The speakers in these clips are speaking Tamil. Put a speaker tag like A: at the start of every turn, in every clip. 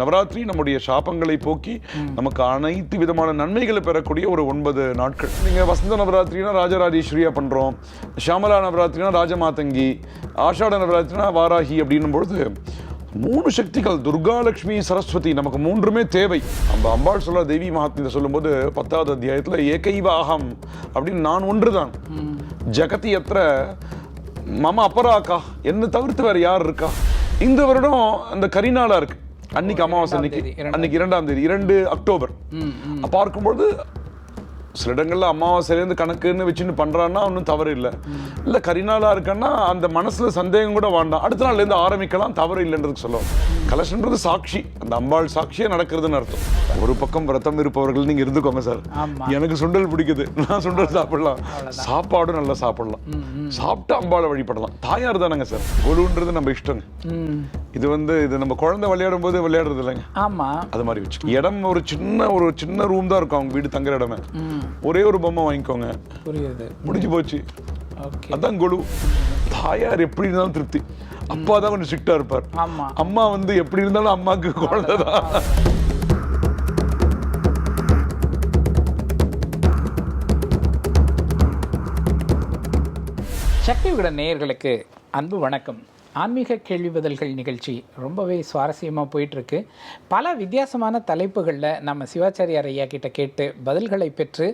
A: நவராத்திரி நம்முடைய சாபங்களை போக்கி நமக்கு அனைத்து விதமான நன்மைகளை பெறக்கூடிய ஒரு ஒன்பது நாட்கள். நீங்கள் வசந்த நவராத்திரினா ராஜராஜேஸ்வரியா பண்ணுறோம் ஷியாமலா நவராத்திரினா ராஜமாதங்கி ஆஷாட நவராத்திரினா வாராகி அப்படின்னும் பொழுது மூணு சக்திகள் துர்கா லட்சுமி சரஸ்வதி நமக்கு மூன்றுமே தேவை. நம்ம அம்பாள் சொல்ல தேவி மகாத்மியத்தை சொல்லும்போது பத்தாவது அத்தியாயத்தில் ஏகைவ அகம் அப்படின்னு நான் ஒன்று தான். ஜெகதி எத்திர மம அப்பராக்கா என்ன தவிர்த்து வேறு யார் இருக்கா? இந்த வருடம் அந்த கரிநாளாக இருக்குது அன்னைக்கு அமாவாசை அன்னைக்கு அன்னைக்கு இரண்டாம் தேதி இரண்டு அக்டோபர். பார்க்கும்பொழுது சில இடங்கள்ல அமாவாசையிலேருந்து கணக்குன்னு வச்சுன்னு பண்றான்னா ஒன்றும் தவறு இல்லை இல்லை கரிநாளா இருக்கன்னா அந்த மனசுல சந்தேகம் கூட வேண்டாம். அடுத்த நாள்ல இருந்து ஆரம்பிக்கலாம் தவறு இல்லைன்றதுக்கு சொல்லுவோம் கலசன்றது சாட்சி. அந்த அம்பாள் சாட்சியே நடக்கிறதுன்னு அர்த்தம். ஒரு பக்கம் விரதம் இருப்பவர்கள் நீங்க இருந்துக்கோங்க சார். எனக்கு சுண்டல் பிடிக்குது. நான் சுண்டல் சாப்பிடலாம். சாப்பாடும் நல்லா சாப்பிடலாம். சாப்பிட்டு அம்பாளை வழிபடலாம். தாயார் தானேங்க சார். குழுன்றது நம்ம இஷ்டங்க.
B: ம்.
A: இது வந்து இது நம்ம குழந்தை விளையாடும் போது விளையாடுறது இல்லைங்க
B: ஆமா.
A: அது மாதிரி வச்சு. இடம் ஒரு சின்ன ஒரு சின்ன ரூம் தான் இருக்கும். அவங்க வீடு தங்குற இடமே. ஒரே ஒரு பொம்மை வாங்கிக்கோங்க.
B: புரியுது.
A: முடிஞ்சு போச்சு. அதான் கொலு. தாயார் எப்படி இருந்தாலும் திருப்தி. அப்பா தான் கொஞ்சம் ஸ்ட்ரிக்டா இருப்பார். அம்மா வந்து எப்படி இருந்தாலும் அம்மாவுக்கு குழந்தை தான்
B: சக்தி விகட நேயர்களுக்கு அன்பு வணக்கம். ஆன்மீக கேள்வி பதில்கள் நிகழ்ச்சி ரொம்பவே சுவாரஸ்யமாக போயிட்டுருக்கு. பல வித்தியாசமான தலைப்புகளில் நம்ம சிவாச்சாரியார் ஐயா கிட்ட கேட்டு பதில்களை பெற்று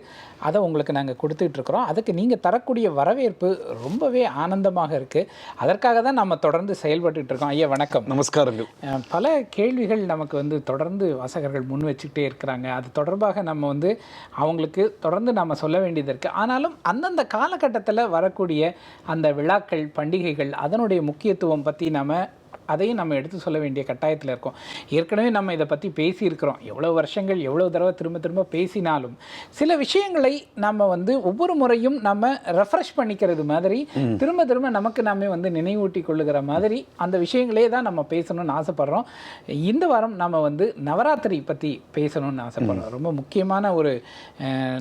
B: அதை உங்களுக்கு நாங்கள் கொடுத்துட்ருக்குறோம் அதுக்கு நீங்கள் தரக்கூடிய வரவேற்பு ரொம்பவே ஆனந்தமாக இருக்குது அதற்காக தான் நம்ம தொடர்ந்து செயல்பட்டுட்டு இருக்கோம். ஐயா வணக்கம்.
A: நமஸ்காரங்கள்.
B: பல கேள்விகள் நமக்கு வந்து தொடர்ந்து வாசகர்கள் முன் வச்சுக்கிட்டே இருக்கிறாங்க. அது தொடர்பாக நம்ம வந்து அவங்களுக்கு தொடர்ந்து நம்ம சொல்ல வேண்டியது இருக்குது ஆனாலும் அந்தந்த காலகட்டத்தில் வரக்கூடிய அந்த விழாக்கள் பண்டிகைகள் அதனுடைய முக்கியத்துவம் பற்றி நாம் அதையும் நம்ம எடுத்து சொல்ல வேண்டிய கட்டாயத்தில் இருக்கோம். ஏற்கனவே நம்ம இதை பற்றி பேசியிருக்கிறோம். எவ்வளோ வருஷங்கள் எவ்வளோ தடவை திரும்ப திரும்ப பேசினாலும் சில விஷயங்களை நம்ம வந்து ஒவ்வொரு முறையும் நம்ம ரெஃப்ரெஷ் பண்ணிக்கிறது மாதிரி திரும்ப திரும்ப நமக்கு நாமே வந்து நினைவூட்டி கொள்ளுகிற மாதிரி அந்த விஷயங்களே தான் நம்ம பேசணும்னு ஆசைப்படுறோம். இந்த வாரம் நம்ம வந்து நவராத்திரி பற்றி பேசணும்னு ஆசைப்படுறோம். ரொம்ப முக்கியமான ஒரு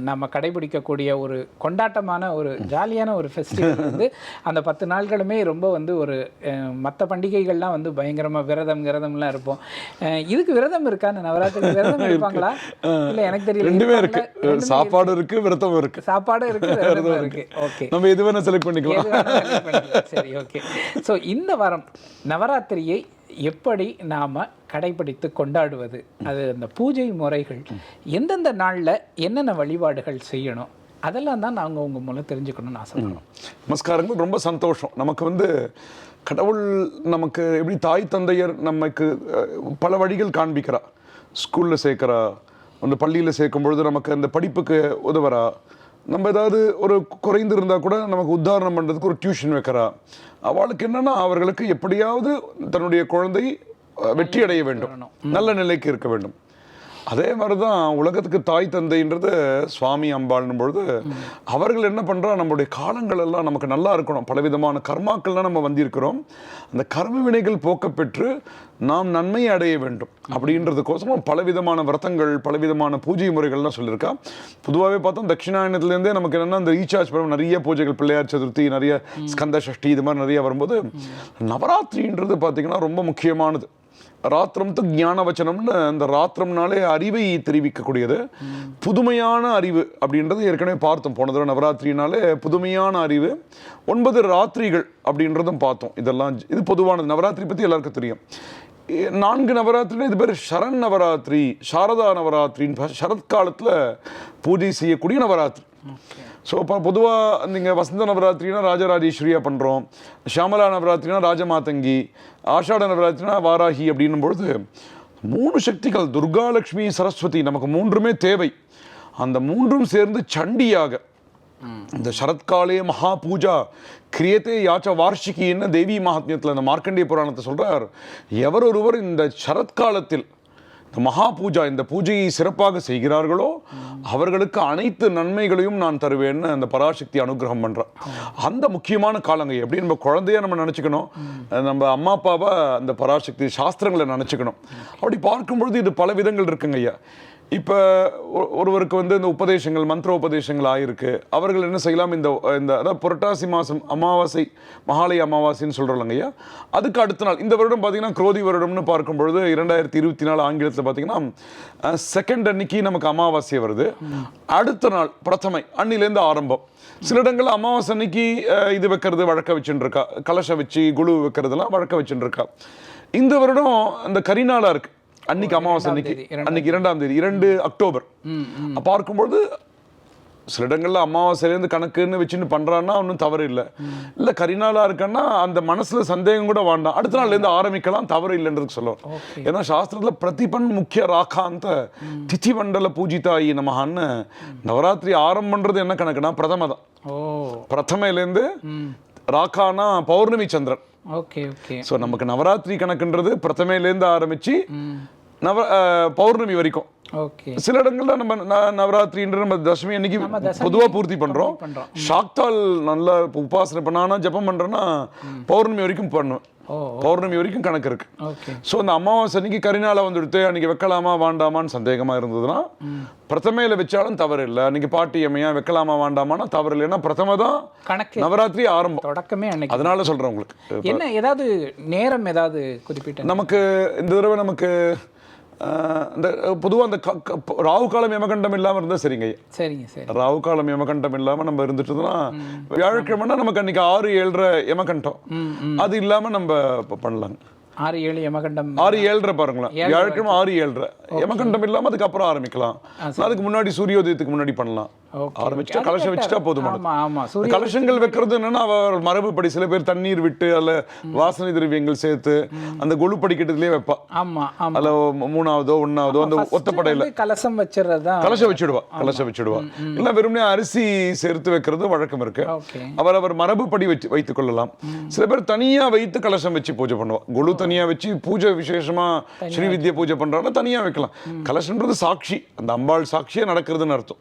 B: நம்ம கடைபிடிக்கக்கூடிய ஒரு கொண்டாட்டமான ஒரு ஜாலியான ஒரு ஃபெஸ்டிவல் வந்து அந்த பத்து நாட்களுமே ரொம்ப வந்து ஒரு மற்ற பண்டிகைகள்லாம் வந்து பயங்கரமாக விரதம் விரதம்லாம் இருப்போம். இதுக்கு விரதம் இருக்கா? நவராத்திரி விரதம் இருப்பாங்களா? இல்லை எனக்கு தெரியல.
A: ரெண்டுமே இருக்கு. சாப்பாடு இருக்கு. விரதம் இருக்கு
B: சாப்பாடு இருக்கு. விரதமும் இருக்கு. ஓகே.
A: நம்ம எது வேணா செலக்ட் பண்ணிக்கலாம்.
B: சரி ஓகே. ஸோ இந்த வாரம் நவராத்திரியை எப்படி நாம கடைபிடித்து கொண்டாடுவது? அது அந்த பூஜை முறைகள் எந்தெந்த நாள்ல என்னென்ன வழிபாடுகள் செய்யணும்? அதெல்லாம் தான் நாங்கள் உங்க மூலம் தெரிஞ்சுக்கணும்னு ஆசைப்படுறோம்
A: நமஸ்காரங்கள். ரொம்ப சந்தோஷம். நமக்கு வந்து கடவுள் நமக்கு எப்படி தாய் தந்தையர் நமக்கு பல வழிகள் காண்பிக்கிறா. ஸ்கூலில் சேர்க்குறா அந்த பள்ளியில் சேர்க்கும் பொழுது நமக்கு அந்த படிப்புக்கு உதவுறா. நம்ம ஏதாவது ஒரு குறைந்து இருந்தால் கூட நமக்கு உத்தாரணம் பண்ணுறதுக்கு ஒரு டியூஷன் வைக்கிறா. அவளுக்கு என்னன்னா அவர்களுக்கு எப்படியாவது தன்னுடைய குழந்தை வெற்றி அடைய வேண்டும். நல்ல நிலைக்கு இருக்க வேண்டும். அதே மாதிரி தான் உலகத்துக்கு தாய் தந்தைன்றது சுவாமி அம்பாள்னும் பொழுது அவர்கள் என்ன பண்றா நம்மளுடைய காலங்கள் எல்லாம் நமக்கு நல்லா இருக்கணும். பலவிதமான கர்மாக்கள்லாம் நம்ம வந்திருக்கிறோம். அந்த கர்ம வினைகள் போக்க பெற்று நாம் நன்மை அடைய வேண்டும். அப்படின்றதுக்கோசரம் பலவிதமான விரதங்கள் பலவிதமான பூஜை முறைகள்லாம் சொல்லியிருக்கா. பொதுவாகவே பார்த்தோம் தட்சிணாயனத்துலேருந்தே நமக்கு என்னன்னா அந்த ரீசார்ஜ் பண்ண நிறைய பூஜைகள் பிள்ளையார் சதுர்த்தி நிறைய ஸ்கந்த சஷ்டி இது மாதிரி நிறைய வரும்போது நவராத்திரின்றது பார்த்தீங்கன்னா ரொம்ப முக்கியமானது. ராத்திரம் து ஞான வச்சனம்னு அந்த ராத்திரம்னாலே அறிவை தெரிவிக்கக்கூடியது. புதுமையான அறிவு அப்படின்றது ஏற்கனவே பார்த்தோம். போன தடவை நவராத்திரினாலே புதுமையான அறிவு. ஒன்பது ராத்திரிகள் அப்படின்றதும் பார்த்தோம். இதெல்லாம் இது பொதுவானது. நவராத்திரி பற்றி எல்லாருக்கும் தெரியும். நான்கு நவராத்திரி இது பேர் சரண் நவராத்திரி சாரதா நவராத்திரின்னு சரத்காலத்தில் பூஜை செய்யக்கூடிய நவராத்திரி. ஸோ இப்போ பொதுவாக நீங்கள் வசந்த நவராத்திரினா ராஜராஜேஸ்வரியா பண்ணுறோம் ஷியாமலா நவராத்திரினா ராஜமாதங்கி ஆஷாட நவராத்திரினா வாராகி அப்படின்னும் பொழுது மூணு சக்திகள் துர்கா லட்சுமி சரஸ்வதி நமக்கு மூன்றுமே தேவை. அந்த மூன்றும் சேர்ந்து சண்டியாக இந்த சரத்காலே மகா பூஜா கிரியத்தே யாச்ச வார்ஷிகின்னு தேவி மகாத்மியத்தில் இந்த மார்க்கண்டிய புராணத்தை சொல்றார் எவர் ஒருவர் இந்த சரத்காலத்தில் மகா பூஜா இந்த பூஜையை சிறப்பாக செய்கிறார்களோ அவர்களுக்கு அனைத்து நன்மைகளையும் நான் தருவேன்னு அந்த பராசக்தி அனுகிரகம் பண்றான் அந்த முக்கியமான காலங்க எப்படி நம்ம குழந்தைய நம்ம நினச்சிக்கணும்? நம்ம அம்மா அப்பாவை அந்த பராசக்தி சாஸ்திரங்களை நினச்சிக்கணும். அப்படி பார்க்கும் பொழுது இது பல விதங்கள் இருக்குங்க ஐயா இப்போ ஒருவருக்கு வந்து இந்த உபதேசங்கள் மந்திர உபதேசங்கள் ஆகிருக்கு அவர்கள் என்ன செய்யலாம்? இந்த இந்த அதாவது புரட்டாசி மாதம் அமாவாசை மகாலய அமாவாசைன்னு சொல்கிறோம் ஐயா அதுக்கு அடுத்த நாள் இந்த வருடம் பார்த்தீங்கன்னா குரோதி வருடம்னு பார்க்கும் பொழுது இரண்டாயிரத்தி இருபத்தி நாலு ஆங்கிலத்தில் பார்த்தீங்கன்னா செகண்ட் அன்னைக்கு நமக்கு அமாவாசை வருது. அடுத்த நாள் பிரதமை அன்னிலேருந்து ஆரம்பம். சில இடங்கள் அமாவாசை அன்னைக்கு இது வைக்கிறது வழக்க வச்சுட்டுருக்கா கலசம் வச்சு குழு வைக்கிறதுலாம் வழக்க வச்சுட்டுருக்கா இந்த வருடம் அந்த கரிநாளாக இருக்குது அன்னைக்கு அமாவாசை அன்னைக்கு அன்னைக்கு இரண்டாம் தேதி இரண்டு அக்டோபர். அப்ப பார்க்கும்பொழுது சில இடங்கள்ல அமாவாசையிலேருந்து கணக்குன்னு வச்சுன்னு பண்றான்னா ஒன்றும் தவறு இல்லை. இல்லை கரிநாளா இருக்கன்னா அந்த மனசுல சந்தேகம் கூட வேண்டாம். அடுத்த நாள்ல இருந்து ஆரம்பிக்கலாம் தவறு இல்லைன்றதுக்கு சொல்லுவோம். ஏன்னா சாஸ்திரத்துல பிரதிபன் முக்கிய ராகாந்த திதி மண்டல பூஜிதாயி நமஹான்னு நவராத்திரி ஆரம்பம்ன்றது என்ன கணக்குனா பிரதம தான். பிரதமையிலேருந்து ராக்கானா பௌர்ணமி சந்திரன்.
B: Okay okay.
A: ஸோ நமக்கு நவராத்திரி கணக்குன்றது பிரதமையிலேருந்து ஆரம்பிச்சு நவ பௌர்ணமி வரைக்கும்.
B: ஓகே.
A: சில இடங்கள்ல நம்ம நவராத்திரின்ற நம்ம தசமி அன்னைக்கு பொதுவா பூர்த்தி பண்றோம். ஷாக்தால் நல்லா உபாசனை பண்ணானா ஜெபம் பண்றேன்னா பௌர்ணமி வரைக்கும் பண்ணுவேன். பௌர்ணமி வரைக்கும் கணக்கு இருக்கு. ஸோ அந்த அமாவாசை அன்னைக்கு கரிநாளை வந்துடுத்து அன்னைக்கு வைக்கலாமா வேண்டாமான்னு சந்தேகமா இருந்ததுன்னா பிரதமையில வச்சாலும் தவறு இல்லை. அன்னைக்கு பாட்டி அம்மையா வைக்கலாமா வேண்டாமான்னா தவறு இல்லை. ஏன்னா பிரதம தான்
B: கணக்கு
A: நவராத்திரி ஆரம்பம்.
B: தொடக்கமே அன்னைக்கு.
A: அதனால சொல்றேன் உங்களுக்கு.
B: என்ன ஏதாவது நேரம் ஏதாவது குறிப்பிட்ட
A: நமக்கு இந்த தடவை நமக்கு அஹ், இந்த பொதுவாக அந்த ராகு காலம் யமகண்டம் இல்லாமல் இருந்தால் சரிங்க.
B: சரிங்க சரி.
A: ராகு காலம் யமகண்டம் இல்லாமல் நம்ம இருந்துட்டோம்னா வியாழக்கிழமைனா நமக்கு அன்னைக்கு ஆறு ஏழரை யமகண்டம். அது இல்லாமல் நம்ம பண்ணலாங்க
B: ஆறு ஏழு யமகண்டம்.
A: ஆறு ஏழரை பாருங்களேன். வியாழக்கிழமை ஆறு ஏழரை. யமகண்டம் இல்லாமல் அதுக்கப்புறம் ஆரம்பிக்கலாம். அதுக்கு முன்னாடி சூரியோதயத்துக்கு முன்னாடி பண்ணலாம். ஆரம்பிச்சுட்டு. கலசம் வச்சுட்டா. போதுமானது. கலசங்கள் வைக்கிறது என்னன்னா அவர் மரபுப்படி சில பேர் தண்ணீர் விட்டு அதில் வாசனை திரவியங்கள் சேர்த்து அந்த கொலு படிக்கட்டுலயே வைப்பா.
B: ஆமா
A: அதில் மூணாவதோ ஒன்னாவதோ அந்த ஒத்தப்படையில.
B: கலசம் வச்சிடுறது?
A: கலசம் வச்சுடுவா கலசம் வச்சுடுவா. இல்லை வெறுமனே அரிசி சேர்த்து வைக்கிறது வழக்கம் இருக்கு. அவர் அவர் மரபுப்படி வச்சு வைத்துக் கொள்ளலாம். சில பேர் தனியா வைத்து கலசம் வச்சு பூஜை பண்ணுவா குழு தனியா வச்சு பூஜை விசேஷமா ஸ்ரீ வித்யா பூஜை பண்றாங்கன்னா தனியா வைக்கலாம். கலசம்ன்றது சாட்சி. அந்த அம்பாள் சாட்சியா நடக்கிறதுன்னு அர்த்தம்.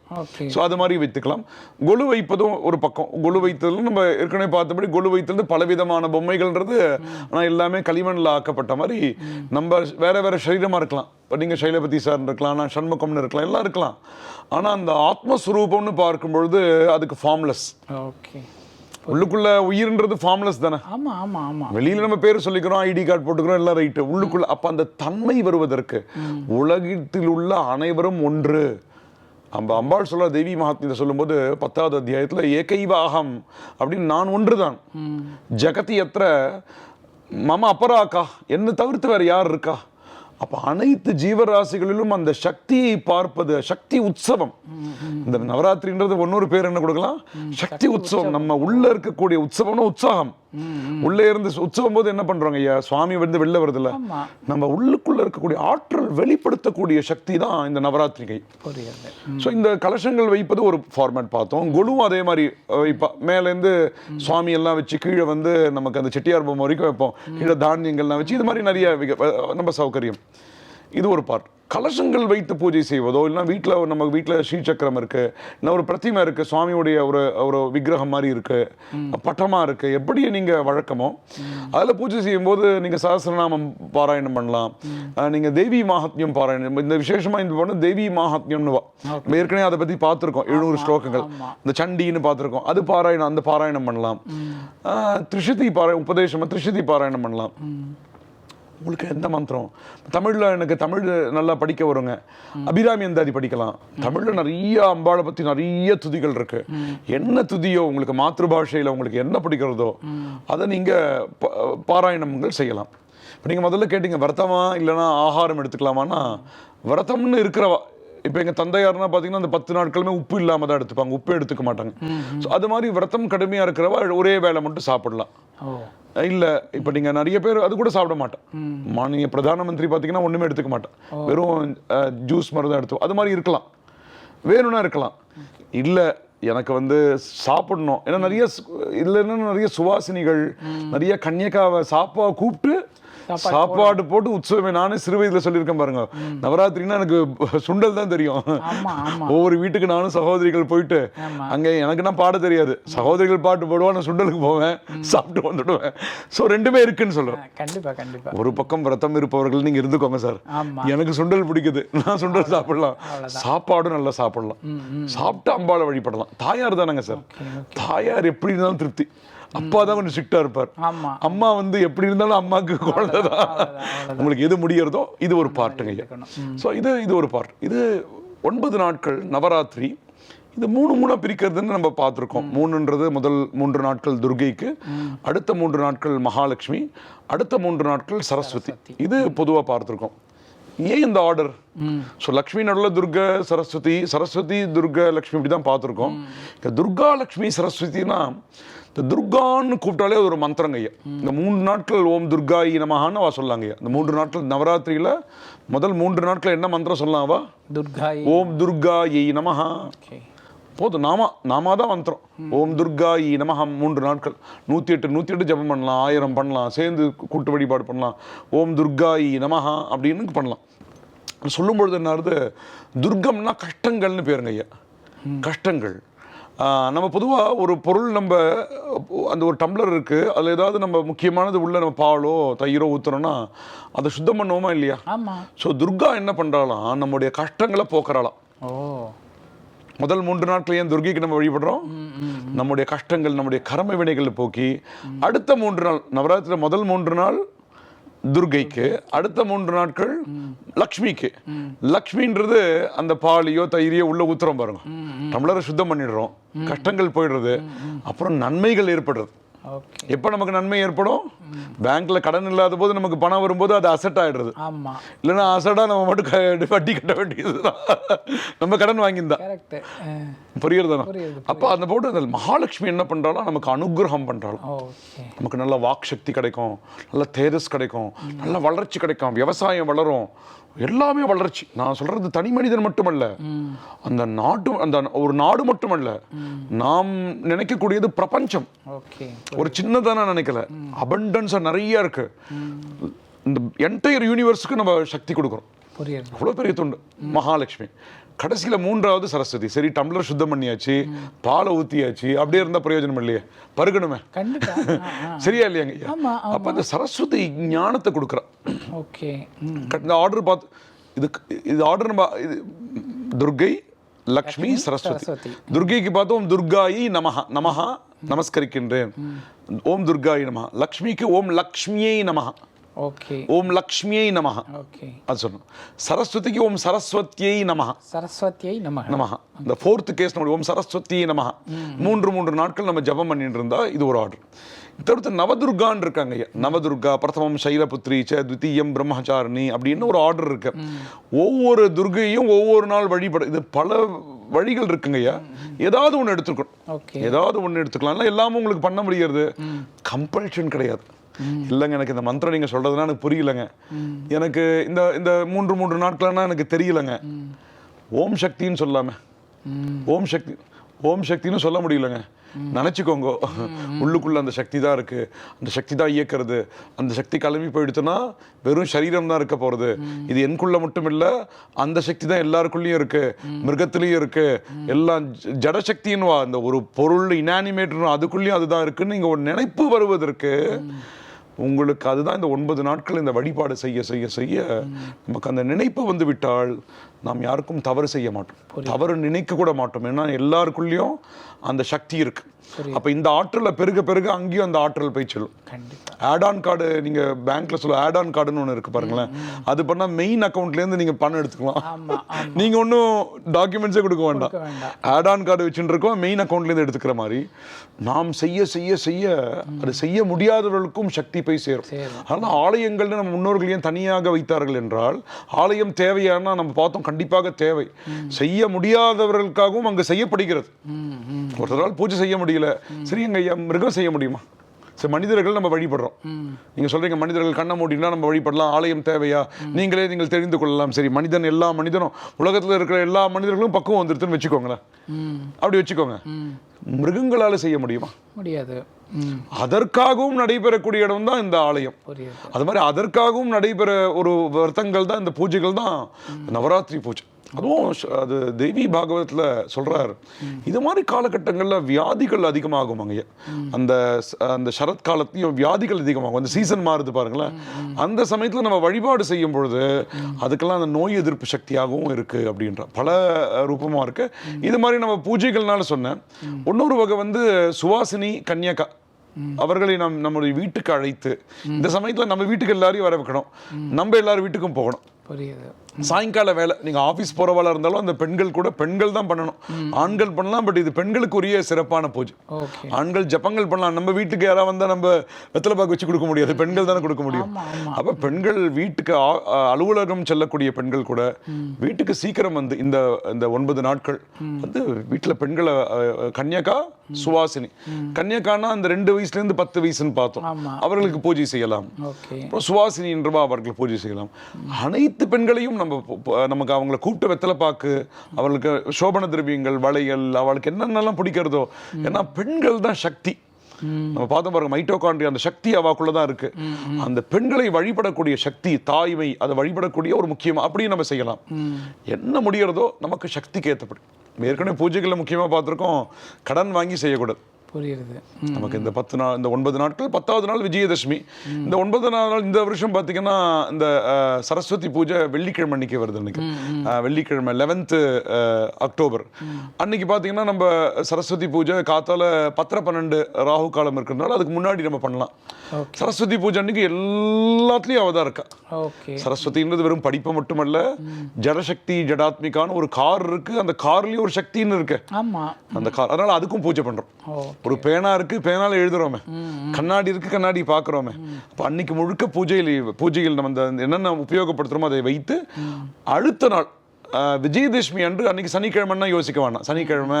A: ஸோ அது மாதிரி வைத்துக்கலாம். கொலு வைப்பதும் ஒரு பக்கம். கொலு வைத்ததுல நம்ம ஏற்கனவே பார்த்தபடி கொலு வைத்தது பலவிதமான பொம்மைகள்ன்றது. ஆனால் எல்லாமே களிமண்ணில் ஆக்கப்பட்ட மாதிரி நம்ம வேற வேற சரீரமா இருக்கலாம். இப்போ நீங்கள் சைலபதி சார் இருக்கலாம் நான் சண்முகம்னு இருக்கலாம் எல்லாம் இருக்கலாம். ஆனால் அந்த ஆத்மஸ்வரூபம்னு பார்க்கும் பொழுது அதுக்கு ஃபார்ம்லெஸ்
B: ஓகே.
A: உள்ளுக்குள்ள உயிர்ன்றது ஃபார்ம்லெஸ் தானே?
B: ஆமா ஆமா ஆமா.
A: வெளியில நம்ம பேர் சொல்லிக்கிறோம் ஐடி கார்டு போட்டுக்கிறோம் எல்லாம் ரைட்டு உள்ளுக்குள்ள அப்ப அந்த தன்மை வருவதற்கு உலகத்தில் உள்ள அனைவரும் ஒன்று. நம்ம அம்பாள் சொல்ல தேவி மகாத்மியத்தை சொல்லும்போது பத்தாவது அத்தியாயத்துல ஏகைவ அகம் அப்படின்னு நான் ஒன்றுதான். ஜெகதி எத்திர மம அபராக்கா என்ன தவிர்த்து வேற யார் இருக்கா? அப்ப அனைத்து ஜீவராசிகளிலும் அந்த சக்தியை பார்ப்பது சக்தி உற்சவம். இந்த நவராத்திரின்றது ஒன்னொரு பேர் என்ன கொடுக்கலாம்? சக்தி உற்சவம். நம்ம உள்ள இருக்கக்கூடிய உற்சவம்னா உற்சாகம். உள்ளே இருந்து உற்சவம் போது என்ன பண்றாங்க ஐயா? சுவாமி வந்து வெளில வருதுல்ல? நம்ம உள்ளுக்குள்ள இருக்கக்கூடிய ஆற்றல் வெளிப்படுத்தக்கூடிய சக்தி தான் இந்த நவராத்திரிகை. ஸோ இந்த கலசங்கள் வைப்பது ஒரு ஃபார்மேட் பார்த்தோம். குழுவும் அதே மாதிரி வைப்பா. மேலேருந்து சுவாமி எல்லாம் வச்சு கீழே வந்து நமக்கு அந்த செட்டியார் பொம்மை வரைக்கும் வைப்போம். கீழே தானியங்கள்லாம் வச்சு இது மாதிரி நிறைய நம்ம சௌகரியம். இது ஒரு பார்ட் கலசங்கள் வைத்து பூஜை செய்வதோ இல்லைன்னா வீட்டில் நம்ம வீட்டில் ஸ்ரீசக்கரம் இருக்கு இல்லை ஒரு பிரதிமை இருக்கு சுவாமியுடைய ஒரு ஒரு விக்கிரகம் மாதிரி இருக்கு பட்டமா இருக்கு எப்படி நீங்க வழக்கமோ அதில் பூஜை செய்யும்போது நீங்க சஹஸ்ரநாமம் பாராயணம் பண்ணலாம். அஹ், நீங்க தேவி மாஹத்மியம் பாராயணம் இந்த விசேஷமா இந்த பொண்ணு தேவி மாஹத்மியம்னு வா. ஏற்கனவே அதை பத்தி பார்த்துருக்கோம் எழுநூறு ஸ்லோகங்கள். இந்த சண்டின்னு பார்த்துருக்கோம் அது பாராயணம் அந்த பாராயணம் பண்ணலாம். திரிஷதி பாராயணம் உபதேசமா திரிஷதி பாராயணம் பண்ணலாம். உங்களுக்கு எந்த மந்திரம்? தமிழில் எனக்கு தமிழ் நல்லா படிக்க வருங்க. அபிராமி அந்தாதி படிக்கலாம். தமிழில் நிறைய அம்பாளை பற்றி நிறைய துதிகள் இருக்கு. என்ன துதியோ உங்களுக்கு மாத்ருபாஷையில உங்களுக்கு என்ன பிடிக்கிறதோ அதை நீங்கள் ப- பாராயணங்கள் செய்யலாம். இப்போ நீங்கள் முதல்ல கேட்டீங்க விரதமா இல்லைன்னா ஆகாரம் எடுத்துக்கலாமான்னா விரதம்னு இருக்கிறவா இப்போ எங்க தந்தையார்னா பார்த்தீங்கன்னா அந்த பத்து நாட்களுமே உப்பு இல்லாம தான் எடுத்துப்பாங்க உப்பே எடுத்துக்க மாட்டாங்க. ஸோ அது மாதிரி விரதம் கடுமையா இருக்கிறவா ஒரே வேளை மட்டும் சாப்பிடலாம். இல்ல இப்ப நீங்க நிறைய பேர் அது கூட சாப்பிட மாட்டேன் மாநில பிரதான மந்திரி பாத்தீங்கன்னா ஒண்ணுமே எடுத்துக்க மாட்டேன் வெறும் ஜூஸ் மாதிரி தான் எடுத்து அது மாதிரி இருக்கலாம். வேணும்னா இருக்கலாம். இல்ல எனக்கு வந்து சாப்பிடணும். ஏன்னா நிறைய என்ன நிறைய சுவாசினிகள் நிறைய கன்னியக்காவை சாப்பா கூப்பிட்டு
B: சாப்பாடு
A: போட்டு உற்சவமே. நானே சிறு வயதுல சொல்லியிருக்கேன் பாருங்க. நவராத்திரின்னா எனக்கு சுண்டல் தான் தெரியும். ஒவ்வொரு வீட்டுக்கு நானும் சகோதரிகள் போயிட்டு. அங்க எனக்கு நான் பாட தெரியாது. சகோதரிகள் பாட்டு போடுவா நான் சுண்டலுக்கு போவேன். சாப்பிட்டு வந்துடுவேன். சோ ரெண்டுமே இருக்குன்னு சொல்றேன்
B: கண்டிப்பா கண்டிப்பா.
A: ஒரு பக்கம் விரதம் இருப்பவர்கள் நீங்க இருந்துக்கோங்க சார். எனக்கு சுண்டல் பிடிக்குது. நான் சுண்டல் சாப்பிடலாம். சாப்பாடும் நல்லா சாப்பிடலாம். சாப்பிட்டு அம்பாளை வழிபடலாம். தாயார் தானேங்க சார். தாயார் எப்படி இருந்தாலும் திருப்தி. அப்பா தான் கொஞ்சம் ஸ்ட்ரிக்டா இருப்பார். அம்மா வந்து எப்படி இருந்தாலும் அம்மாவுக்கு குழந்தை தான் உங்களுக்கு எது முடியறதோ இது ஒரு பார்ட்டுங்க ஐயா. ஸோ இது இது ஒரு பார்ட் இது ஒன்பது நாட்கள் நவராத்திரி. இது மூணு மூணா பிரிக்கிறதுன்னு நம்ம பார்த்துருக்கோம். மூணுன்றது முதல் மூன்று நாட்கள் துர்கைக்கு அடுத்த மூன்று நாட்கள் மகாலட்சுமி அடுத்த மூன்று நாட்கள் சரஸ்வதி. இது பொதுவாக பார்த்துருக்கோம். ஏன் இந்த ஆர்டர் ஸோ லக்ஷ்மி நடுவில் துர்கா சரஸ்வதி சரஸ்வதி துர்கா லக்ஷ்மி இப்படி தான் பார்த்துருக்கோம் துர்கா லக்ஷ்மி சரஸ்வதினா இந்த துர்கான்னு கூப்பிட்டாலே ஒரு மந்திரங்க ஐயா. இந்த மூன்று நாட்கள் ஓம் துர்கா இ நமஹான்னு அவ சொல்லாங்க ஐயா. இந்த மூன்று நாட்கள் நவராத்திரியில முதல் மூன்று நாட்கள் என்ன மந்திரம் சொல்லலாம் அவா?
B: துர்காய்.
A: ஓம் துர்கா இ நமஹா போதும் நாமா நாமா தான் மந்திரம். ஓம் துர்கா இ நமஹம் மூன்று நாட்கள். நூற்றி எட்டு நூற்றி எட்டு ஜபம் பண்ணலாம் ஆயிரம் பண்ணலாம் சேர்ந்து கூட்டு வழிபாடு பண்ணலாம். ஓம் துர்கா இ நமஹா அப்படின்னு பண்ணலாம். சொல்லும் பொழுது என்ன துர்கம்னா கஷ்டங்கள்னு பேருங்க ஐயா. கஷ்டங்கள். நம்ம பொதுவாக ஒரு பொருள் நம்ம அந்த ஒரு டம்ளர் இருக்குது அதில் ஏதாவது நம்ம முக்கியமானது உள்ள நம்ம பாலோ தயிரோ ஊற்றுறோன்னா அதை சுத்தம் பண்ணுவோமா இல்லையா? ஸோ துர்கா என்ன பண்ணுறாளாம் நம்முடைய கஷ்டங்களை போக்குறாளாம். முதல் மூன்று நாட்கள் ஏன் துர்கைக்கு நம்ம வழிபடுறோம்? நம்முடைய கஷ்டங்கள் நம்முடைய கர்ம வினைகளை போக்கி அடுத்த மூன்று நாள் நவராத்திரி முதல் மூன்று நாள் துர்கைக்கு அடுத்த மூன்று நாட்கள் லக்ஷ்மிக்கு. லக்ஷ்மின்றது அந்த பாலியோ தயிரையோ உள்ள ஊத்துறோம் பாருங்க. டம்ளரை சுத்தம் பண்ணிடுறோம். கஷ்டங்கள் போயிடுறது. அப்புறம் நன்மைகள் ஏற்படுறது. எப்போ நமக்கு நன்மை ஏற்படும்? பேங்க்ல கடன் இல்லாத போது நமக்கு பணம் வரும்போது அது அசெட் ஆயிடுறது.
B: ஆமா.
A: இல்லைன்னா அசடா நம்ம மட்டும் வட்டி கட்ட வேண்டியதுதான். நம்ம கடன் வாங்கியிருந்தா. புரியுறதானா அப்போ அந்த போட்டு அந்த மகாலட்சுமி என்ன பண்றாலும் நமக்கு அனுகிரகம் பண்றாலும்
B: ஓகே
A: நமக்கு நல்ல வாக் சக்தி கிடைக்கும் நல்ல தேஜஸ் கிடைக்கும் நல்ல வளர்ச்சி கிடைக்கும் விவசாயம் வளரும். எல்லாமே வளர்ச்சி. நான் சொல்றது தனி மனிதன் மட்டுமல்ல. அந்த நாட்டு அந்த ஒரு நாடு மட்டுமல்ல. நாம் நினைக்கக்கூடியது பிரபஞ்சம். ஒரு சின்னதான நினைக்கல. அபண்டன்ஸா நிறைய இருக்கு. இந்த என்டையர் யூனிவர்ஸுக்கு நம்ம சக்தி கொடுக்குறோம். அவ்வளோ பெரிய துண்டு. மகாலட்சுமி. கடைசியில மூன்றாவது சரஸ்வதி. சரி டம்ளர் சுத்தம் பண்ணியாச்சு பாலை ஊத்தியாச்சு அப்படியே இருந்தா பிரயோஜனம் இல்லையே. பருகணுமே. சரியா இல்லையாங்க? அப்ப அந்த சரஸ்வதி ஞானத்தை கொடுக்குறா.
B: ஓகே.
A: இந்த ஆர்டர் பார்த்து இது இது ஆர்டர் நம்ம இது துர்கை லக்ஷ்மி சரஸ்வதி. துர்கைக்கு பார்த்தோம் துர்காயி நமஹா நமஹா நமஸ்கரிக்கின்றேன். ஓம் துர்காயி நமஹா. லக்ஷ்மிக்கு ஓம் லக்ஷ்மியை நமஹா.
B: ஓகே
A: ஓம் லக்ஷ்மியை நமஹா.
B: ஓகே
A: அது சொல்லணும். சரஸ்வதிக்கு ஓம் சரஸ்வதியை நமஹா.
B: சரஸ்வதியை நம
A: நமஹா. இந்த ஃபோர்த் கேஸ் நம்ம ஓம் சரஸ்வதியை நமஹா. மூன்று மூன்று நாட்கள் நம்ம ஜெபம் பண்ணிட்டு இருந்தா இது ஒரு ஆர்டர் தடுத்து நவதுர்கான்னு இருக்காங்க ஐயா. நவதுர்கா பிரதமம் சைலபுத்ரி ச துத்தியம் பிரம்மச்சாரிணி அப்படின்னு ஒரு ஆர்டர் இருக்கு. ஒவ்வொரு துர்கையும் ஒவ்வொரு நாள் வழிபட இது பல வழிகள் இருக்குங்க ஐயா. ஏதாவது ஒன்று எடுத்துக்கணும். ஏதாவது ஒன்று எடுத்துக்கலாம் எல்லாமே உங்களுக்கு பண்ண முடியாது கம்பல்ஷன் கிடையாது. இல்லைங்க எனக்கு இந்த மந்திரம் நீங்க சொல்கிறதுனா எனக்கு புரியலங்க. எனக்கு இந்த இந்த மூன்று மூன்று நாட்கள்னா எனக்கு தெரியலங்க. ஓம் சக்தின்னு சொல்லாம. ஓம் சக்தி ஓம் சக்தின்னு சொல்ல முடியலங்க. நினச்சிக்கோங்க. உள்ளுக்குள்ளே அந்த சக்தி தான் இருக்கு. அந்த சக்தி தான் இயக்கிறது. அந்த சக்தி கிளம்பி போயிடுச்சுன்னா வெறும் சரீரம் தான் இருக்க போறது. இது எனக்குள்ளே மட்டும் இல்ல அந்த சக்தி தான் எல்லாருக்குள்ளேயும் இருக்கு. மிருகத்துலேயும் இருக்கு. எல்லாம் ஜடசக்தின்னு வா அந்த ஒரு பொருள் இனானிமேட்டர் அதுக்குள்ளேயும் அதுதான் இருக்குன்னு நீங்கள் ஒரு நினைப்பு வருவதற்கு உங்களுக்கு அதுதான் இந்த ஒன்பது நாட்கள் இந்த வழிபாடு செய்ய செய்ய செய்ய நமக்கு அந்த நினைப்பு வந்து விட்டால் நாம் யாருக்கும் தவறு செய்ய மாட்டோம். தவறு நினைக்க கூட மாட்டோம். ஏன்னா எல்லாருக்குள்ளேயும் அந்த சக்தி இருக்கு. அப்ப இந்த ஆற்றல பெருக பெருக அங்கேயும் அந்த ஆற்றல் போய் செல்லும். ஆட் ஆன் கார்டு நீங்க பேங்க்ல சொல்ல ஆட் ஆன் கார்டுன்னு ஒன்று இருக்கு பாருங்களேன். அது பண்ணா மெயின் அக்கௌண்ட்ல இருந்து நீங்க பணம் எடுத்துக்கலாம்.
B: ஆமா ஆமா.
A: நீங்க ஒன்றும் டாக்குமெண்ட்ஸே கொடுக்க வேண்டாம்.
B: கொடுக்க வேண்டாம்.
A: ஆட் ஆன் கார்டு வச்சுட்டு இருக்கோம் மெயின் அக்கௌண்ட்லேருந்து எடுத்துக்கிற மாதிரி நாம் செய்ய செய்ய செய்ய அது செய்ய முடியாதவர்களுக்கும் சக்தி போய் சேரும். அதனால ஆலயங்கள்னு நம்ம முன்னோர்கள் ஏன் தனியாக வைத்தார்கள் என்றால் ஆலயம் தேவையானா நம்ம பார்த்தோம் கண்டிப்பாக தேவை. செய்ய முடியாதவர்களுக்காகவும் அங்கு செய்யப்படுகிறது. ஒருத்தரால் பூஜை செய்ய முடியல. சரி எங்க ஐயா மிருகம் செய்ய முடியுமா? சரி மனிதர்கள் நம்ம வழிபடுறோம். நீங்க சொல்றீங்க மனிதர்கள் கண்ணை மூடினா நம்ம வழிபடலாம் ஆலயம் தேவையா? நீங்களே நீங்கள் தெரிந்து கொள்ளலாம். சரி மனிதன் எல்லா மனிதனும் உலகத்துல இருக்கிற எல்லா மனிதர்களும் பக்குவம் வந்துருதுன்னு வச்சுக்கோங்களேன். அப்படி வச்சுக்கோங்க.
B: முடியாது
A: செய்ய முடியுமா?
B: முடியாது.
A: அதற்காகவும் நடைபெறக்கூடிய இடம் தான் இந்த ஆலயம். அது மாதிரி அதற்காகவும் நடைபெற ஒரு விரதங்கள் தான் இந்த பூஜைகள் தான் நவராத்திரி பூஜை. அதுவும் அது தேவி பாகவதத்தில் சொல்றாரு இது மாதிரி காலகட்டங்களில் வியாதிகள் அதிகமாகும் அங்கேயே அந்த அந்த சரத் காலத்தையும் வியாதிகள் அதிகமாகும். அந்த சீசன் மாறுது பாருங்களேன். அந்த சமயத்தில் நம்ம வழிபாடு செய்யும் பொழுது அதுக்கெல்லாம் அந்த நோய் எதிர்ப்பு சக்தியாகவும் இருக்கு அப்படின்ற பல ரூபமாக ரூபமா இருக்கு. இது மாதிரி நம்ம பூஜைகள்னால சொன்னேன். இன்னொரு வகை வந்து சுவாசினி கன்யகா அவர்களை நம் நம்முடைய வீட்டுக்கு அழைத்து இந்த சமயத்துல நம்ம வீட்டுக்கு எல்லாரையும் வர வைக்கணும். நம்ம எல்லார் வீட்டுக்கும் போகணும்.
B: புரியுது.
A: சாயங்கால வேலை நீங்க ஆபீஸ் போறவளா இருந்தாலும் அந்த பெண்கள் கூட பெண்கள் தான் பண்ணணும். ஆண்கள் பண்ணலாம் பட் இது பெண்களுக்குரிய சிறப்பான பூஜை. ஆண்கள் ஜப்பங்கள் பண்ணலாம். நம்ம வீட்டுக்கு யாராவது வந்தா நம்ம வெத்தலை பாக்கு வச்சு கொடுக்க முடியாது. பெண்கள் தானே கொடுக்க முடியும். அப்ப பெண்கள் வீட்டுக்கு அலுவலகம் செல்லக்கூடிய பெண்கள் கூட வீட்டுக்கு சீக்கிரம் வந்து இந்த இந்த ஒன்பது நாட்கள் வந்து வீட்டுல பெண்களை கன்யகா சுவாசினி. கன்யகானா அந்த ரெண்டு வயசுல இருந்து பத்து வயசுன்னு பார்த்தோம். அவர்களுக்கு பூஜை செய்யலாம். சுவாசினி என்றவா அவர்கள் பூஜை செய்யலாம். அனைத்து பெண்களையும் நம்ம நமக்கு அவங்கள கூப்பிட்டு வெத்தலை பாக்கு அவளுக்கு சோபன திரவியங்கள் வளையல் அவளுக்கு என்னென்னலாம் பிடிக்கிறதோ. ஏன்னா பெண்கள் தான் சக்தி. நம்ம பார்த்தோம் பாருங்க மைட்டோகாண்ட்ரியா அந்த சக்தி அவாக்குள்ள தான் இருக்கு. அந்த பெண்களை வழிபடக்கூடிய சக்தி தாய்மை அதை வழிபடக்கூடிய ஒரு முக்கியமா அப்படியும் நம்ம செய்யலாம். என்ன முடிகிறதோ நமக்கு சக்திக்கு ஏற்றப்படும் ஏற்கனவே பூஜைகளில் முக்கியமா பார்த்திருக்கோம் கடன் வாங்கி செய்யக்கூடாது.
B: புரியுது.
A: நமக்கு இந்த பத்து நாள் இந்த ஒன்பது நாட்கள் பத்தாவது நாள் விஜயதசமி. இந்த ஒன்பது நாள் இந்த வருஷம் பார்த்தீங்கன்னா இந்த சரஸ்வதி பூஜை வெள்ளிக்கிழமை அன்னைக்கு. வருது அன்னைக்கு அஹ், வெள்ளிக்கிழமை லெவன்த்து அக்டோபர். அன்னைக்கு பார்த்தீங்கன்னா நம்ம சரஸ்வதி பூஜை காத்தால பத்தரை பன்னெண்டு ராகு காலம் இருக்கிறதுனால அதுக்கு முன்னாடி நம்ம பண்ணலாம். சரஸ்வதி பூஜை அன்னைக்கு எல்லாத்துலேயும் அவ தான் இருக்கா சரஸ்வதின்றது வெறும் படிப்பு மட்டுமல்ல ஜடசக்தி ஜடாத்மிகான்னு ஒரு கார் இருக்கு. அந்த கார்லயும் ஒரு சக்தின்னு இருக்கு. அந்த கார் அதனால அதுக்கும் பூஜை பண்றோம். ஒரு பேனா இருக்கு பேனால எழுதுறோமே. கண்ணாடி இருக்கு கண்ணாடி பார்க்குறோமே. அப்போ அன்னைக்கு முழுக்க பூஜையில் பூஜையில் நம்ம என்னென்ன உபயோகப்படுத்துறோமோ அதை வைத்து அடுத்த நாள் விஜயதசமி அன்று அன்னைக்கு சனிக்கிழமைன்னா யோசிக்க வேண்டாம் சனிக்கிழமை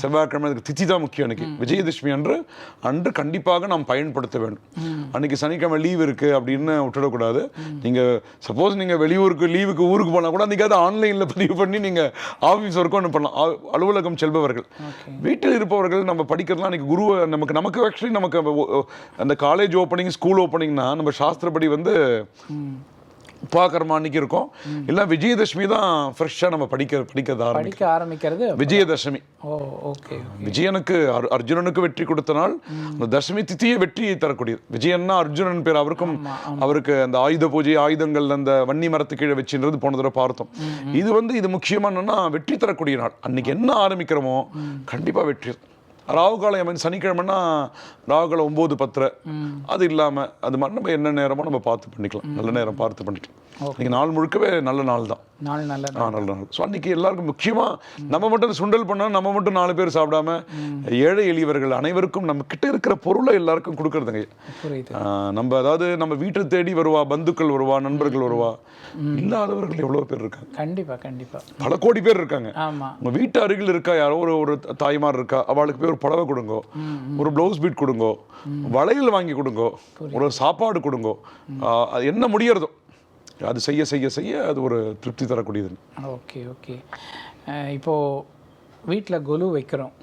A: செவ்வாய்க்கிழமை அதுக்கு திதி தான் முக்கியம் அன்னைக்கு. விஜயதசமி அன்று அன்று கண்டிப்பாக நாம் பயன்படுத்த வேண்டும். அன்னைக்கு சனிக்கிழமை லீவ் இருக்கு அப்படின்னு விட்டுடக்கூடாது. நீங்க சப்போஸ் நீங்க வெளியூருக்கு லீவுக்கு ஊருக்கு போனா கூட அன்னைக்கு அது ஆன்லைன்ல பதிவு பண்ணி நீங்க ஆஃபீஸ் ஒர்க்கும் ஒன்று பண்ணலாம். அலுவலகம் செல்பவர்கள். வீட்டில் இருப்பவர்கள் நம்ம படிக்கிறதுலாம் அன்றைக்கி குரு நமக்கு நமக்கு ஆக்சுவலி நமக்கு அந்த காலேஜ் ஓப்பனிங் ஸ்கூல் ஓப்பனிங்னா நம்ம சாஸ்திரப்படி வந்து உபாகர்மா அன்னைக்கு இருக்கும். இல்லை விஜயதசமி தான் ஃப்ரெஷ்ஷாக நம்ம படிக்க படிக்கிறது
B: படிக்க ஆரம்பிக்கிறது
A: விஜயதசமி.
B: ஓ ஓகே
A: விஜயனுக்கு அர்- அர்ஜுனனுக்கு வெற்றி கொடுத்த நாள் அந்த தசமி திதியே வெற்றியை தரக்கூடியது. விஜயன்னா அர்ஜுனன் பேர் அவருக்கும் அவருக்கு அந்த ஆயுத பூஜை ஆயுதங்கள் அந்த வன்னி மரத்து கீழே வச்சுன்றது போன தடவை பார்த்தோம். இது வந்து இது முக்கியமா என்னன்னா வெற்றி தரக்கூடிய நாள். அன்னைக்கு என்ன ஆரம்பிக்கிறோமோ கண்டிப்பா வெற்றி. ராகு காலம் எமன் சனிக்கிழமைன்னா ராகு காலம் ஒம்பது பத்தரை. அது இல்லாம அது மாதிரி நம்ம என்ன நேரமோ நம்ம பார்த்து பண்ணிக்கலாம். நல்ல நேரம் பார்த்து பண்ணிக்கலாம். இன்னைக்கு நாள் முழுக்கவே நல்ல நாள் தான்.
B: நாள் நல்ல
A: ஆ நல்ல நாள். ஸோ அன்னைக்கு எல்லாருக்கும் முக்கியமா நம்ம மட்டும் சுண்டல் பண்ணா நம்ம மட்டும் நாலு பேர் சாப்பிடாம ஏழை எளியவர்கள் அனைவருக்கும் நம்ம கிட்ட இருக்கிற பொருளை எல்லாருக்கும் கொடுக்கறதுங்க. நம்ம அதாவது நம்ம வீட்டை தேடி வருவா பந்துக்கள் வருவா நண்பர்கள் வருவா இல்லாதவர்கள் எவ்வளவு பேர் இருக்காங்க?
B: கண்டிப்பா கண்டிப்பா.
A: பல கோடி பேர் இருக்காங்க.
B: ஆமா.
A: உங்க வீட்டு அருகில் இருக்கா யாரோ ஒரு ஒரு தாய்மார் இருக்கா அவளுக்கு போய் ஒரு புடவை கொடுங்கோ ஒரு ப்ளவுஸ் பீட் கொடுங்கோ வளையல் வாங்கி கொடுங்கோ ஒரு சாப்பாடு கொடுங்கோ என்ன முடியறதோ அது செய்ய செய்ய செய்ய அது ஒரு திருப்தி தரக்கூடியது.
B: Okay okay. இப்போது வீட்டில் கொலு வைக்கிறோம்.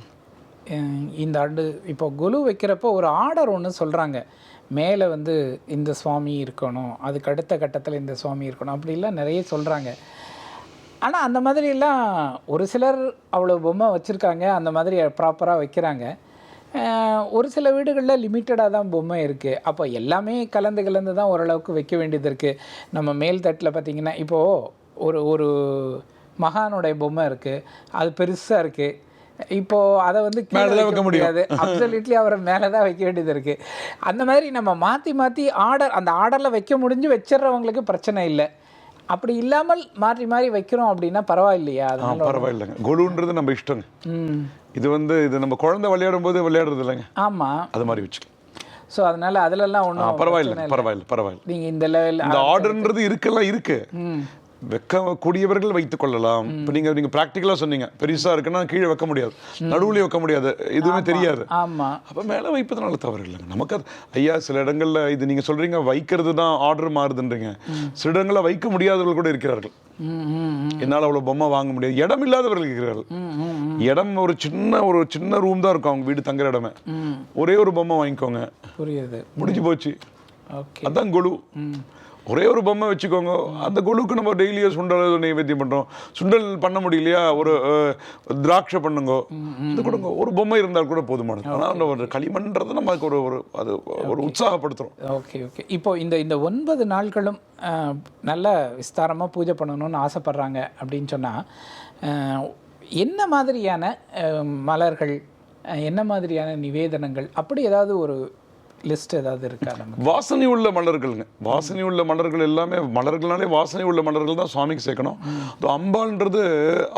B: இந்த ஆண்டு இப்போ கொலு வைக்கிறப்போ ஒரு ஆர்டர் ஒன்று சொல்கிறாங்க மேலே வந்து இந்த சுவாமி இருக்கணும் அதுக்கு அடுத்த கட்டத்தில் இந்த சுவாமி இருக்கணும் அப்படிலாம் நிறைய சொல்கிறாங்க ஆனால் அந்த மாதிரிலாம் ஒரு சிலர் அவ்வளோ பொம்மை வச்சுருக்காங்க அந்த மாதிரி ப்ராப்பராக வைக்கிறாங்க. ஒரு சில வீடுகளில் லிமிட்டடாக தான் பொம்மை இருக்குது அப்போ எல்லாமே கலந்து கலந்து தான் ஓரளவுக்கு வைக்க வேண்டியது இருக்குது நம்ம மேல் தட்டில் பார்த்திங்கன்னா இப்போது ஒரு ஒரு மகானுடைய பொம்மை இருக்குது அது பெருசாக இருக்குது இப்போ அதை வந்து வைக்க. முடியாது. அப்சல்யூட்லி அவரை மேலே தான் வைக்க வேண்டியது இருக்குது அந்த மாதிரி நம்ம மாற்றி மாற்றி ஆர்டர் அந்த ஆர்டரில் வைக்க முடிஞ்சு வச்சிடுறவங்களுக்கு பிரச்சனை இல்லை. அப்படி இல்லாமல் மாற்றி மாறி வைக்கிறோம் அப்படின்னா பரவாயில்லையா?
A: பரவாயில்லைங்க. கொலுன்றது நம்ம இஷ்டங்க.
B: ம்.
A: இது வந்து இது நம்ம குழந்தை விளையாடும் போது விளையாடுறது இல்லைங்க.
B: ஆமாம்
A: அது மாதிரி வச்சுக்கலாம்.
B: ஸோ அதனால அதிலெல்லாம்
A: ஆ
B: ஒன்றும்
A: பரவாயில்ல பரவாயில்ல பரவாயில்ல.
B: நீங்கள் இந்த லெவலில்
A: இந்த ஆர்டர்ன்றது இருக்குல்லாம் இருக்கு.
B: ம்.
A: வைக்கக்கூடியவர்கள் வைத்துக் கொள்ளலாம். இப்போ நீங்க நீங்க ப்ராக்டிக்கலாக சொன்னீங்க. பெருசா இருக்குன்னா கீழே வைக்க முடியாது. நடுவுலயே வைக்க முடியாது. எதுவுமே தெரியாது.
B: ஆமா.
A: அப்போ மேலே வைப்பதனால தவறு இல்லைங்க. நமக்கு ஐயா சில இடங்கள்ல இது நீங்க சொல்றீங்க வைக்கிறது தான் ஆர்டர் மாறுதுன்றீங்க. சில இடங்களில் வைக்க முடியாதவர்கள் கூட இருக்கிறார்கள். என்னால் அவ்வளோ பொம்மை வாங்க முடியாது. இடம் இல்லாதவர்கள் இருக்கிறார்கள். இடம் ஒரு சின்ன ஒரு சின்ன ரூம் தான் இருக்கும். அவங்க வீடு தங்குற இடமே. ஒரே ஒரு பொம்மை வாங்கிக்கோங்க.
B: புரியுது.
A: முடிஞ்சு போச்சு. அதான் கொலு. ஒரே ஒரு பொம்மை வச்சுக்கோங்க. அந்த கொலுக்கு நம்ம டெய்லியும் சுண்டல் நைவேத்தியம் பண்றோம். சுண்டல் பண்ண முடியலையா? ஒரு திராட்சை பண்ணுங்க. இது கொடுங்க. ஒரு பொம்மை இருந்தால் கூட போதுமானது. ஆனால் ஒரு களிமண்ன்றது நமக்கு ஒரு ஒரு அது ஒரு உற்சாகப்படுத்துறோம்.
B: ஓகே ஓகே இப்போ இந்த இந்த ஒன்பது நாட்களும் நல்ல விஸ்தாரமாக பூஜை பண்ணணும்னு ஆசைப்படுறாங்க அப்படின்னு சொன்னால் என்ன மாதிரியான மலர்கள் என்ன மாதிரியான நிவேதனங்கள்? அப்படி ஏதாவது ஒரு லிஸ்ட் ஏதாவது இருக்கா
A: வாசனை உள்ள மலர்களுங்க வாசனை உள்ள மலர்கள் எல்லாமே மலர்கள்னாலே வாசனை உள்ள மலர்கள் தான் சுவாமிக்கு சேர்க்கணும். அது அம்பாள்ன்றது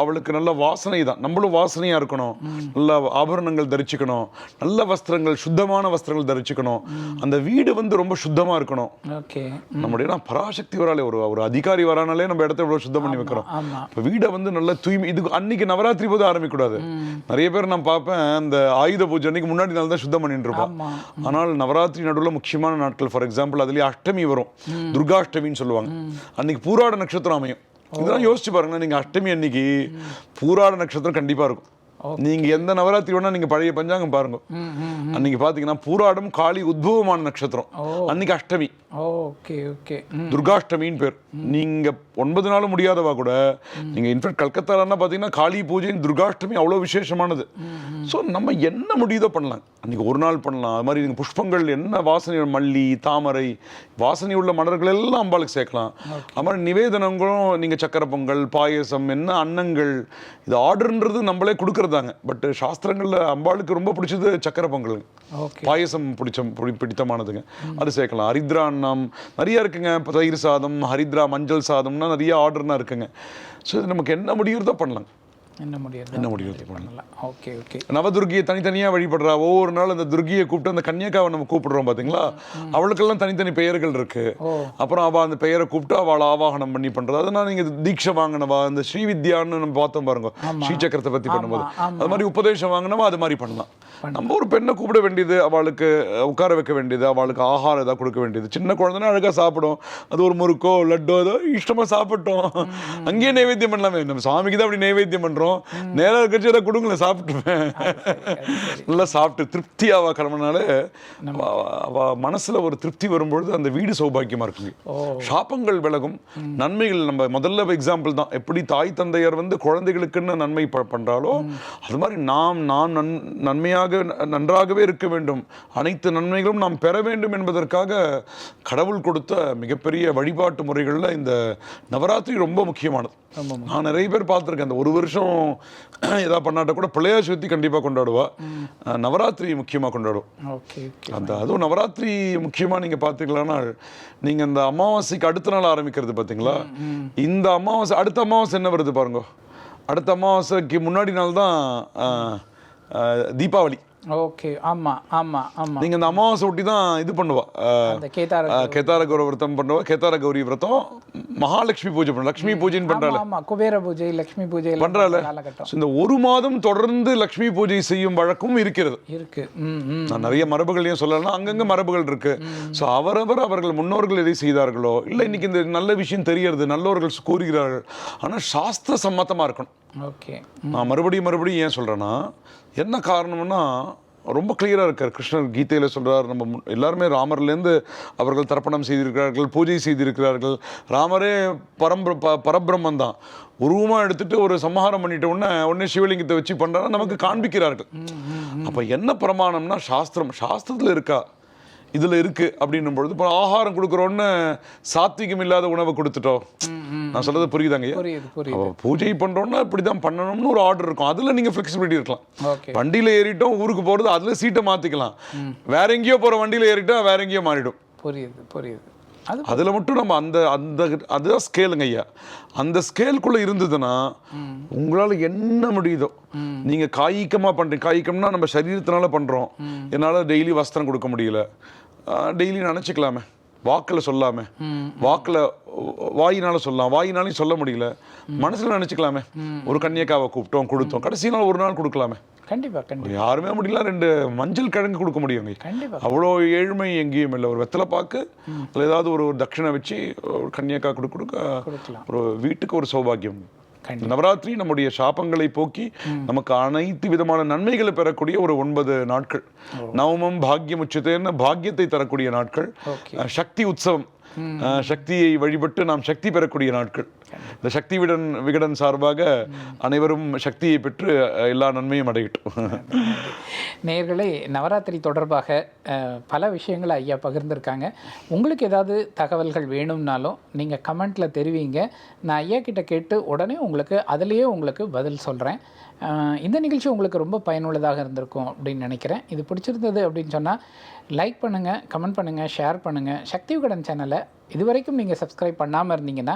A: அவளுக்கு நல்ல வாசனை தான். நம்மளும் வாசனையா இருக்கணும். நல்ல ஆபரணங்கள் தரிச்சுக்கணும். நல்ல வஸ்திரங்கள் சுத்தமான வஸ்திரங்கள் தரிச்சுக்கணும். அந்த வீடு வந்து ரொம்ப சுத்தமா இருக்கணும்.
B: ஓகே.
A: நம்முடைய பராசக்தி வராலே ஒரு ஒரு அதிகாரி வரானாலே நம்ம இடத்த இவ்வளவு சுத்தம் பண்ணி வைக்கிறோம். இப்போ வீடை வந்து நல்ல தூய்மை இது அன்னைக்கு நவராத்திரி போது ஆரம்பிக்கக்கூடாது. நிறைய பேர் நான் பார்ப்பேன் இந்த ஆயுத பூஜை அன்னைக்கு முன்னாடி நாள் தான் சுத்தம் பண்ணிட்டு இருப்போம்.
B: ஆமா.
A: ஆனால் நவராத்திரி நடுவில் முக்கியமான நாட்கள். ஃபார் எக்ஸாம்பிள் அதுலயே அஷ்டமி வரும். துர்காஷ்டமின்னு சொல்லுவாங்க. அன்னைக்கு பூராட நட்சத்திரம் அமையும். இதெல்லாம் யோசிச்சு பாருங்க நீங்க அஷ்டமி அன்னைக்கு பூராட நட்சத்திரம் கண்டிப்பா இருக்கும். நீங்க எந்த நவராத்திரி வேணா நீங்க பழைய பஞ்சாங்கம் பாருங்க. அன்னைக்கு பாத்தீங்கன்னா பூராடம் காளி உத்பவமான நட்சத்திரம். அன்னைக்கு அஷ்டமி.
B: Okay okay.
A: துர்காஷ்டமின்னு பேர். நீங்க ஒன்பது நாளும் முடியாதவா கூட நீங்க இன்ஃபேக்ட் கல்கத்தாலன்னா பாத்தீங்கன்னா காளி பூஜை துர்காஷ்டமி அவ்வளவு விசேஷமானது. ஸோ நம்ம என்ன முடியுதோ பண்ணலாம். அன்னைக்கு ஒரு நாள் பண்ணலாம். அது மாதிரி நீங்க புஷ்பங்கள் என்ன வாசனை மல்லி தாமரை வாசனை உள்ள மலர்கள் எல்லாம் அம்பாளுக்கு சேர்க்கலாம். அது மாதிரி நிவேதனங்களும் நீங்க சக்கரை பொங்கல் பாயசம் என்ன அன்னங்கள் இது ஆர்டர்ன்றது நம்மளே கொடுக்கறதாங்க. பட் சாஸ்திரங்கள்ல அம்பாளுக்கு ரொம்ப பிடிச்சது சக்கரை பொங்கல். பாயசம் பிடிச்ச பிடி- பிடித்தமானதுங்க. அது சேர்க்கலாம். ஹரித்ரா அன்னம் நிறைய இருக்குங்க. இப்போ தயிர் சாதம் ஹரித்ரா மஞ்சள் சாதம்னா நிறைய ஆர்டர்னா இருக்குங்க. ஸோ இது நமக்கு என்ன முடியுறதோ பண்ணலாம்.
B: என்ன முடியாது?
A: என்ன பண்ணலாம்
B: பண்ணலாம். Okay okay.
A: நவதுர்கியை தனித்தனியாக வழிபடுறா. ஒவ்வொரு நாள் அந்த துர்கியை கூப்பிட்டு அந்த கன்னியாக்காவை நம்ம கூப்பிடுறோம் பார்த்தீங்களா அவளுக்கெல்லாம் தனித்தனி பெயர்கள் இருக்கு. அப்புறம் அவள் அந்த பெயரை கூப்பிட்டு அவளை ஆவாகனம் பண்ணி பண்றது. அதனால நீங்க தீட்சை வாங்கினவா? அந்த ஸ்ரீவித்யான்னு நம்ம பார்த்தோம் பாருங்க. ஸ்ரீ சக்கரத்தை பத்தி பண்ணும்போது. அது மாதிரி உபதேசம் வாங்கினவா? அது மாதிரி பண்ணலாம். நம்ம ஒரு பெண்ணை கூப்பிட வேண்டியது அவளுக்கு உட்கார வைக்க வேண்டியது அவளுக்கு ஆகாரம் ஏதாவது கொடுக்க வேண்டியது. சின்ன குழந்தைனா அழகா சாப்பிடும். அது ஒரு முறுக்கோ லட்டோ ஏதோ இஷ்டமா சாப்பிட்டோம். அங்கேயே நைவேத்தியம் பண்ணலாமே. நம்ம சாமிக்கு தான் அப்படி நைவேத்தியம் பண்றோம் நேரம் இருக்கிறச்சு ஏதாவது கொடுங்களேன் சாப்பிட்டுருவேன். நல்லா சாப்பிட்டு திருப்தி அவ கிளம்பினாலே அவ- அவ மனசுல ஒரு திருப்தி வரும்பொழுது அந்த வீடு சௌபாக்கியமா இருக்குங்க.
B: ஓ.
A: சாபங்கள் விலகும். நன்மைகள் நம்ம முதல்ல எக்ஸாம்பிள் தான். எப்படி தாய் தந்தையர் வந்து குழந்தைகளுக்குன்னு நன்மை ப- பண்றாலோ அது மாதிரி நாம் நாம் நன் நன்மையாக நன்றாகவே இருக்க வேண்டும். அனைத்து நன்மைகளும் நாம் பெற வேண்டும் என்பதற்காக கடவுள் கொடுத்த மிகப்பெரிய வழிபாட்டு முறைகளில் இந்த நவராத்திரி ரொம்ப முக்கியமானது. நான் நிறைய பேர் பார்த்துருக்கேன். அந்த ஒரு வருஷம் ஏதாவது பண்ணாட்ட கூட பிள்ளையார் சதுர்த்தி கண்டிப்பாக கொண்டாடுவா. நவராத்திரி முக்கியமாக கொண்டாடுவோம்.
B: ஓகே
A: அந்த அதுவும் நவராத்திரி முக்கியமாக நீங்கள் பார்த்தீங்களான்னா நீங்கள் அந்த அமாவாசைக்கு அடுத்த நாள் ஆரம்பிக்கிறது பார்த்தீங்களா இந்த அமாவாசை அடுத்த அமாவாசை என்ன வருது பாருங்க. அடுத்த அமாவாசைக்கு முன்னாடி நாள் தான் தீபாவளி.
B: ஓகே ஆமா ஆமா ஆமா.
A: நீங்கள் அந்த அமாவாசை ஒட்டி தான் இது பண்ணுவா.
B: கேதார
A: கௌரி விரதம் பண்ணுவா. கேதார கௌரி விரதம் மகாலட்சுமி பூஜை பண்ணுவா. லக்ஷ்மி பூஜைன்னு பண்றாள்.
B: ஆமா குபேர பூஜை லக்ஷ்மி பூஜை
A: பண்றாளே. இந்த ஒரு மாதம் தொடர்ந்து லக்ஷ்மி பூஜை செய்யும் வழக்கம் இருக்கிறது.
B: இருக்கு.
A: நான் நிறைய மரபுகளையும் சொல்லலாம். அங்கங்க மரபுகள் இருக்கு. ஸோ அவரவர் அவர்கள் முன்னோர்கள் எதை செய்தார்களோ இல்லை இன்னைக்கு இந்த நல்ல விஷயம் தெரியறது நல்லோர்கள் கூறுகிறார்கள். ஆனால் சாஸ்திர சம்மத்தமா இருக்கணும்.
B: ஓகே.
A: நான் மறுபடியும் மறுபடியும் ஏன் சொல்றேன்னா என்ன காரணம்னா ரொம்ப கிளியராக இருக்கார். கிருஷ்ணர் கீதையில் சொல்றார் நம்ம எல்லாருமே ராமர்லேருந்து அவர்கள் தர்ப்பணம் செய்திருக்கிறார்கள் பூஜை செய்திருக்கிறார்கள். ராமரே பரம்பிர ப- பரபிரம்மன் தான் உருவமாக எடுத்துட்டு ஒரு சம்ஹாரம் பண்ணிட்ட உடனே உடனே சிவலிங்கத்தை வச்சு பண்றாரு நமக்கு காண்பிக்கிறார்கள். அப்போ என்ன பிரமாணம்னா சாஸ்திரம் சாஸ்திரத்தில் இருக்கா? இதில் இருக்கு அப்படின்னும் பொழுது இப்போ ஆகாரம் கொடுக்குறோன்னு சாத்விகம் இல்லாத உணவை கொடுத்துட்டோம். நான் சொல்றது புரியுதாங்க பூஜை பண்றோம்னா இப்படி தான் பண்ணணும்னு ஒரு ஆர்டர் இருக்கும். அதுல நீங்க ஃபிளெக்சிபிலிட்டி இருக்கலாம். வண்டியில ஏறிட்டோம் ஊருக்கு போறது அதுல சீட்டை மாத்திக்கலாம். வேற எங்கேயோ போற வண்டியில ஏறிட்டா வேற எங்கேயோ மாறிடும்.
B: புரியுது புரியுது.
A: அதுல மட்டும் நம்ம அந்த அந்த அதுதான் ஸ்கேலுங்க ஐயா. அந்த ஸ்கேலுக்குள்ள இருந்ததுன்னா உங்களால என்ன முடியுதோ? நீங்க காய்கமா பண்றீங்க காய்கம்னா நம்ம சரீரத்தினால பண்றோம். என்னால டெய்லி வஸ்திரம் கொடுக்க முடியல. டெய்லி நினைச்சுக்கலாமே. வாக்கில் சொல்லாம. வாக்கில் வாயினால சொல்லலாம். வாயினாலையும் சொல்ல முடியல. மனசுல நினைச்சுக்கலாமே. ஒரு கன்னியக்காவை கூப்பிட்டோம் கொடுத்தோம். கடைசி நாள் ஒரு நாள் கொடுக்கலாமே.
B: கண்டிப்பா கண்டிப்பா.
A: யாருமே முடியல ரெண்டு மஞ்சள் கிழங்கு கொடுக்க முடியுங்க.
B: கண்டிப்பா.
A: அவ்வளோ ஏழ்மை எங்கேயும் இல்லை. ஒரு வெத்தலை பாக்கு அதில் ஏதாவது ஒரு ஒரு தட்சிணை வச்சு ஒரு கன்னியக்கா கொடுக்க ஒரு வீட்டுக்கு ஒரு சௌபாகியம்.
B: கண்டிப்பா.
A: நவராத்திரி நம்முடைய சாபங்களை போக்கி நமக்கு அனைத்து விதமான நன்மைகளை பெறக்கூடிய ஒரு ஒன்பது நாட்கள். நவமம் பாக்கியம் உச்சத்தேன்னு பாக்கியத்தை தரக்கூடிய நாட்கள். சக்தி உற்சவம். சக்தியை வழிபட்டு நாம் சக்தி பெறக்கூடிய நாட்கள். இந்த சக்தி விடன் விகடன் சார்பாக அனைவரும் சக்தியை பெற்று எல்லா நன்மையும் அடையட்டும்.
B: நேர்களை நவராத்திரி தொடர்பாக பல விஷயங்களை ஐயா பகிர்ந்திருக்காங்க. உங்களுக்கு ஏதாவது தகவல்கள் வேணும்னாலும் நீங்கள் கமெண்ட்டில் தெரிவிங்க. நான் ஐயா கிட்ட கேட்டு உடனே உங்களுக்கு அதுலேயே உங்களுக்கு பதில் சொல்கிறேன் இந்த நிகழ்ச்சி உங்களுக்கு ரொம்ப பயனுள்ளதாக இருந்திருக்கும் அப்படின்னு நினைக்கிறேன். இது பிடிச்சிருந்தது அப்படின்னு சொன்னால் லைக் பண்ணுங்கள் கமெண்ட் பண்ணுங்கள் ஷேர் பண்ணுங்கள் சக்தி விகடன் சேனலை இதுவரைக்கும் நீங்கள் சப்ஸ்கிரைப் பண்ணாமல் இருந்தீங்கன்னா